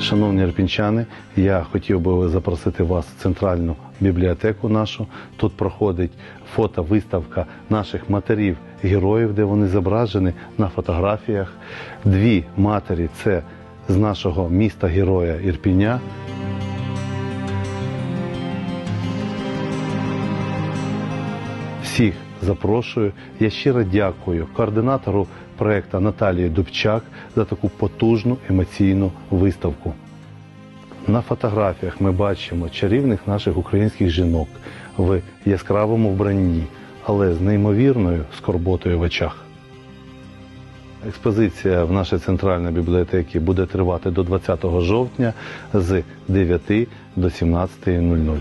Шановні арпінчани, я хотів би запросити вас в центральну бібліотеку нашу. Тут проходить фотовиставка наших матерів героїв, де вони зображені на фотографіях. Дві матері це з нашого міста героя Ірпіня. Всіх запрошую. Я щиро дякую координатору проекту Наталії Дубчак за таку потужну емоційну виставку. На фотографіях ми бачимо чарівних наших українських жінок в яскравому вбранні, але з неймовірною скорботою в очах. Експозиція в нашій центральній бібліотеці буде тривати до 20 жовтня з 9 до 17.00.